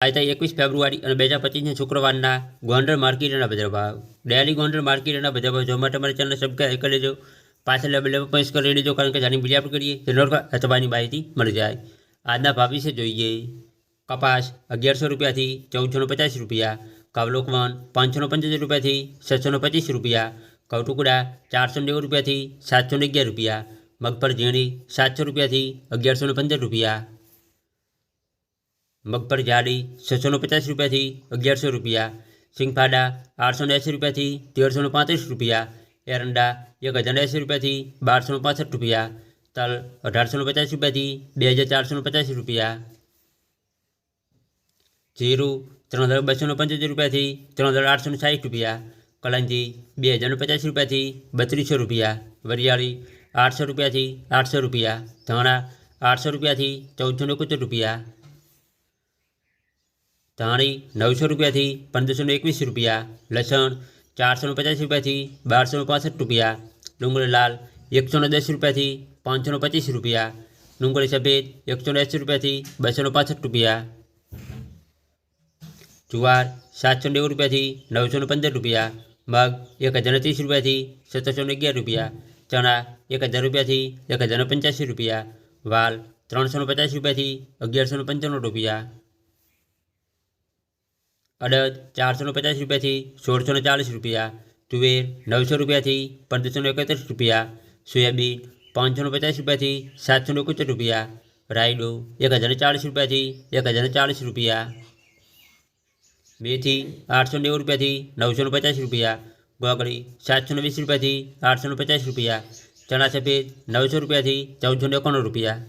આજે એકવીસ ફેબ્રુઆરી અને બે હજાર પચીસના શુક્રવારના ગોંડલ માર્કેટના બજાર ભાવ. ડેલી ગોંડલ માર્કેટના બજાર ભાવ. જોવા માટે અમારી ચેનલ સબસ્ક્રાઈબ કરી લેજો. પાછળ લેવલ પંચ કરી લેજો, કારણ કે જાણી બીજી આપણે કરીએ જનરલ અથવાની માહિતી મળી જાય. આજના ભાવ વિશે જોઈએ. કપાસ અગિયારસો રૂપિયાથી ચૌદસો પચાસ રૂપિયા, કવલોકવન પાંચસો પંચોતેર રૂપિયાથી છસો પચીસ રૂપિયા, કવટુકડા ચારસો નેવું રૂપિયાથી સાતસો અગિયાર રૂપિયા, મગફળ ઝીણી સાતસો રૂપિયાથી અગિયારસો પંદર રૂપિયા મગફળ જાડી છસોનો પચાસ રૂપિયાથી અગિયારસો રૂપિયા, સિંગફાડા આઠસો એંસી રૂપિયાથી તેરસોને પાંત્રીસ રૂપિયા, એરંડા એક હજાર એંસી રૂપિયાથી બારસોને પાસઠ રૂપિયા, તલ અઢારસોને પચાસ રૂપિયાથી બે હજાર ચારસોને પચાસ રૂપિયા, જીરું ત્રણ હજાર બસોને પંચોતેર રૂપિયાથી ત્રણ હજાર આઠસોને સાઠ રૂપિયા, કલંજી બે હજારને પચાસ રૂપિયાથી બત્રીસો રૂપિયા, વરિયાળી આઠસો રૂપિયાથી આઠસો રૂપિયા, ધાણા આઠસો રૂપિયાથી ચૌદસો એકોતેર રૂપિયા ધાણી નવસો રૂપિયાથી પંદરસો એકવીસ રૂપિયા લસણ ચારસો પચાસ રૂપિયાથી બારસો પાસઠ રૂપિયા ડુંગળી લાલ એકસો દસ રૂપિયાથી પાંચસો પચીસ રૂપિયા ડુંગળી સફેદ એકસો એંસી રૂપિયાથી બસો પાસઠ રૂપિયા જુવાર સાતસો નેવું રૂપિયાથી નવસો પંદર રૂપિયા મગ એક હજાર ત્રીસ રૂપિયાથી સત્તરસો અગિયાર રૂપિયા ચણા એક હજાર રૂપિયાથી એક હજાર પંચ્યાસી રૂપિયા વાલ ત્રણસો પચાસ રૂપિયાથી અગિયારસો પંચાણું રૂપિયા અડદ ચારસો પચાસ રૂપિયાથી સોળસો ચાલીસ રૂપિયા તુવેર નવસો રૂપિયાથી પંદરસો એકત્રીસ રૂપિયા સોયાબીન પાંચસો પચાસ રૂપિયાથી સાતસો એકોતેર રૂપિયા રાયડો એક હજાર ચાલીસ રૂપિયાથી એક હજાર ચાલીસ રૂપિયા મેથી આઠસો નેવું રૂપિયાથી નવસો પચાસ રૂપિયા ગોગળી સાતસો વીસ રૂપિયાથી આઠસો પચાસ રૂપિયા ચણા સફેદ નવસો રૂપિયાથી ચૌદસો એકાણું રૂપિયા